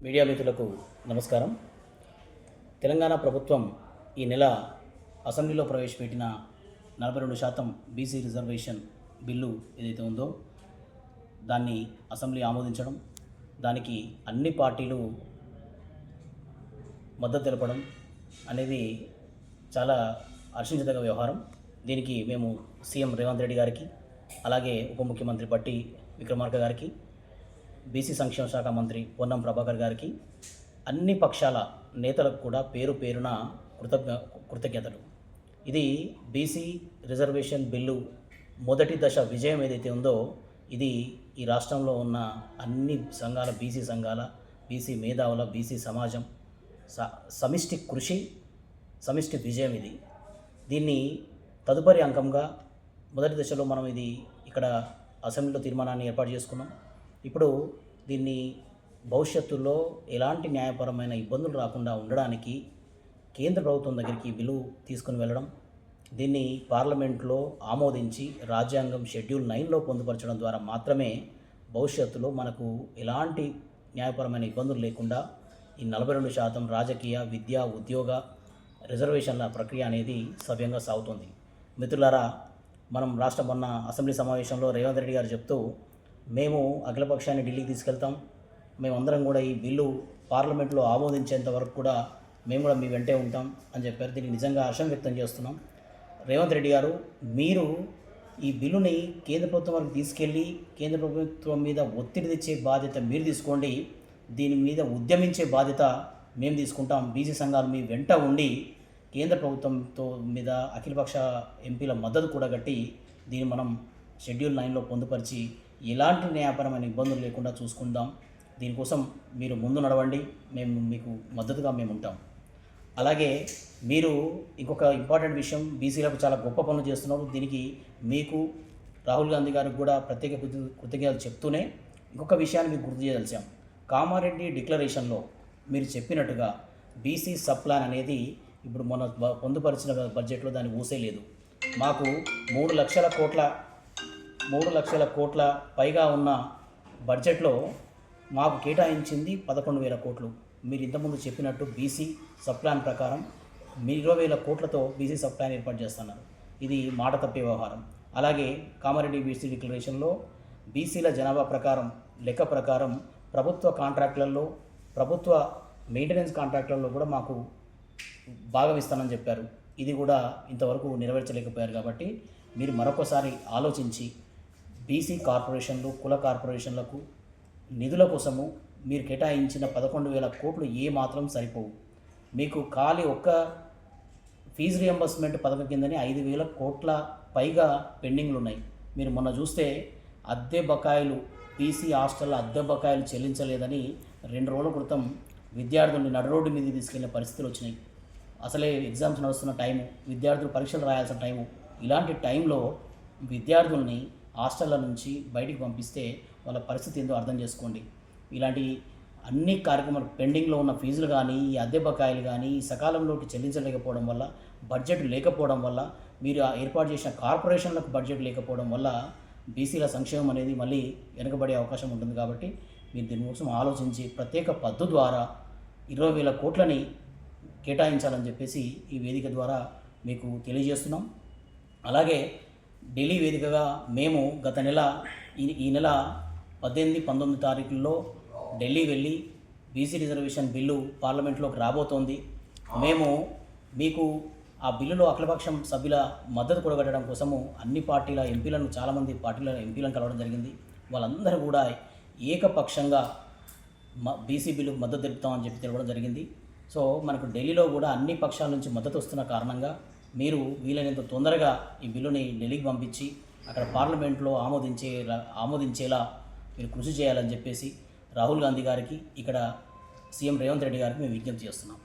Media మిత్రులకు నమస్కారం. తెలంగాణ ప్రభుత్వం ఈ నెల అసెంబ్లీలో ప్రవేశపెట్టిన నలభై రెండు శాతం బీసీ రిజర్వేషన్ బిల్లు ఏదైతే ఉందో దాన్ని అసెంబ్లీ ఆమోదించడం దానికి అన్ని పార్టీలు మద్దతు తెలపడం అనేది చాలా హర్షించదగ్గ వ్యవహారం. దీనికి మేము సీఎం రేవంత్ రెడ్డి గారికి అలాగే ఉప ముఖ్యమంత్రి బట్టి విక్రమార్క గారికి బీసీ సంక్షేమ శాఖ మంత్రి పొన్నం ప్రభాకర్ గారికి అన్ని పక్షాల నేతలకు కూడా పేరు పేరున కృతజ్ఞ కృతజ్ఞతలు. ఇది బీసీ రిజర్వేషన్ బిల్లు మొదటి దశ విజయం ఏదైతే ఉందో ఇది ఈ రాష్ట్రంలో ఉన్న అన్ని సంఘాల బీసీ సంఘాల బీసీ మేధావుల బీసీ సమాజం స సమిష్టి కృషి సమిష్టి విజయం ఇది. దీన్ని తదుపరి అంకంగా మొదటి దశలో మనం ఇది ఇక్కడ అసెంబ్లీలో తీర్మానాన్ని ఏర్పాటు చేసుకున్నాం. ఇప్పుడు దీన్ని భవిష్యత్తులో ఎలాంటి న్యాయపరమైన ఇబ్బందులు రాకుండా ఉండడానికి కేంద్ర ప్రభుత్వం దగ్గరికి బిల్లు తీసుకుని వెళ్ళడం దీన్ని పార్లమెంట్లో ఆమోదించి రాజ్యాంగం షెడ్యూల్ నైన్లో పొందుపరచడం ద్వారా మాత్రమే భవిష్యత్తులో మనకు ఎలాంటి న్యాయపరమైన ఇబ్బందులు లేకుండా ఈ నలభై రెండు శాతం రాజకీయ విద్యా ఉద్యోగ రిజర్వేషన్ల ప్రక్రియ అనేది సవ్యంగా సాగుతుంది. మిత్రులారా మనం రాష్ట్ర మొన్న అసెంబ్లీ సమావేశంలో రేవంత్ రెడ్డి గారు చెప్తూ మేము అఖిలపక్షాన్ని ఢిల్లీకి తీసుకెళ్తాం. మేమందరం కూడా ఈ బిల్లు పార్లమెంట్లో ఆమోదించేంత వరకు కూడా మేము కూడా మీ వెంటే ఉంటాం అని చెప్పారు. దీనికి నిజంగా హర్షం వ్యక్తం చేస్తున్నాం. రేవంత్ రెడ్డి గారు మీరు ఈ బిల్లుని కేంద్ర ప్రభుత్వం వరకు తీసుకెళ్ళి కేంద్ర ప్రభుత్వం మీద ఒత్తిడి తెచ్చే బాధ్యత మీరు తీసుకోండి. దీని మీద ఉద్యమించే బాధ్యత మేము తీసుకుంటాం. బీసీ సంఘాలు మీ వెంట ఉండి కేంద్ర ప్రభుత్వంతో మీద అఖిలపక్ష ఎంపీల మద్దతు కూడా కట్టి దీన్ని మనం షెడ్యూల్ నైన్లో పొందుపరిచి ఎలాంటి వ్యాపారమైన ఇబ్బందులు లేకుండా చూసుకుందాం. దీనికోసం మీరు ముందు నడవండి. మేము మీకు మద్దతుగా మేము ఉంటాం. అలాగే మీరు ఇంకొక ఇంపార్టెంట్ విషయం బీసీలకు చాలా గొప్ప పనులు చేస్తున్నారు. దీనికి మీకు రాహుల్ గాంధీ గారికి కూడా ప్రత్యేక కృతజ్ఞతలు చెప్తూనే ఇంకొక విషయాన్ని మీకు గుర్తు చేయదలిచాం కామారెడ్డి డిక్లరేషన్లో మీరు చెప్పినట్టుగా బీసీ సప్లాన్ అనేది ఇప్పుడు మొన్న పొందుపరిచిన బడ్జెట్లో దాన్ని ఊసేయలేదు మాకు మూడు లక్షల కోట్ల మూడు లక్షల కోట్ల పైగా ఉన్న బడ్జెట్లో మాకు కేటాయించింది పదకొండు వేల కోట్లు. మీరు ఇంతకుముందు చెప్పినట్టు బీసీ సబ్ ప్లాన్ ప్రకారం మీరు ఇరవై వేల కోట్లతో బీసీ సబ్ ప్లాన్ ఏర్పాటు చేస్తున్నారు. ఇది మాట తప్పే వ్యవహారం. అలాగే కామారెడ్డి బీసీ డిక్లరేషన్లో బీసీల జనాభా ప్రకారం లెక్క ప్రకారం ప్రభుత్వ కాంట్రాక్టులలో ప్రభుత్వ మెయింటెనెన్స్ కాంట్రాక్టులలో కూడా మాకు భాగం ఇస్తానని చెప్పారు. ఇది కూడా ఇంతవరకు నెరవేర్చలేకపోయారు కాబట్టి మీరు మరొకసారి ఆలోచించి బీసీ కార్పొరేషన్లు కుల కార్పొరేషన్లకు నిధుల కోసము మీరు కేటాయించిన పదకొండు వేల కోట్లు ఏ మాత్రం సరిపోవు. మీకు ఖాళీ ఒక్క ఫీజు రియంబర్స్మెంట్ పథకం కిందని ఐదు వేల కోట్ల పైగా పెండింగ్లు ఉన్నాయి మీరు మొన్న చూస్తే అద్దె బకాయిలు పీసీ హాస్టల్ అద్దె బకాయిలు చెల్లించలేదని రెండు రోజుల క్రితం విద్యార్థుల్ని నడరోడ్డు మీద తీసుకెళ్ళే పరిస్థితులు వచ్చినాయి. అసలే ఎగ్జామ్స్ నడుస్తున్న టైము విద్యార్థులు పరీక్షలు రాయాల్సిన టైము. ఇలాంటి టైంలో విద్యార్థుల్ని హాస్టళ్ళ నుంచి బయటికి పంపిస్తే వాళ్ళ పరిస్థితి ఏందో అర్థం చేసుకోండి. ఇలాంటి అన్ని కార్యక్రమాలు పెండింగ్లో ఉన్న ఫీజులు కానీ ఈ అద్దె బకాయిలు కానీ ఈ సకాలంలోకి చెల్లించలేకపోవడం వల్ల బడ్జెట్ లేకపోవడం వల్ల మీరు ఏర్పాటు చేసిన కార్పొరేషన్లకు బడ్జెట్ లేకపోవడం వల్ల బీసీల సంక్షేమం అనేది మళ్ళీ వెనుకబడే అవకాశం ఉంటుంది కాబట్టి మీరు దీని కోసం ఆలోచించి ప్రత్యేక పద్దు ద్వారా ఇరవై వేల కోట్లని కేటాయించాలని చెప్పేసి ఈ వేదిక ద్వారా మీకు తెలియజేస్తున్నాం. అలాగే ఢిల్లీ వేదికగా మేము గత నెల ఈ ఈ నెల పద్దెనిమిది పంతొమ్మిది తారీఖుల్లో ఢిల్లీ వెళ్ళి బీసీ రిజర్వేషన్ బిల్లు పార్లమెంట్లోకి రాబోతోంది. మేము మీకు ఆ బిల్లులో అఖిలపక్షం సభ్యుల మద్దతు కూడగట్టడం కోసము అన్ని పార్టీల ఎంపీలను చాలామంది పార్టీల ఎంపీలను కలవడం జరిగింది. వాళ్ళందరూ కూడా ఏకపక్షంగా మ బీసీ బిల్లుకు మద్దతు తెలుపుతామని చెప్పి తెలపడం జరిగింది. సో మనకు ఢిల్లీలో కూడా అన్ని పక్షాల నుంచి మద్దతు వస్తున్న కారణంగా మీరు వీలైనంత తొందరగా ఈ బిల్లుని ఢిల్లీకి పంపించి అక్కడ పార్లమెంట్లో ఆమోదించే ఆమోదించేలా మీరు కృషి చేయాలని చెప్పేసి రాహుల్ గాంధీ గారికి ఇక్కడ సీఎం రేవంత్ రెడ్డి గారికి మేము విజ్ఞప్తి చేస్తున్నాం.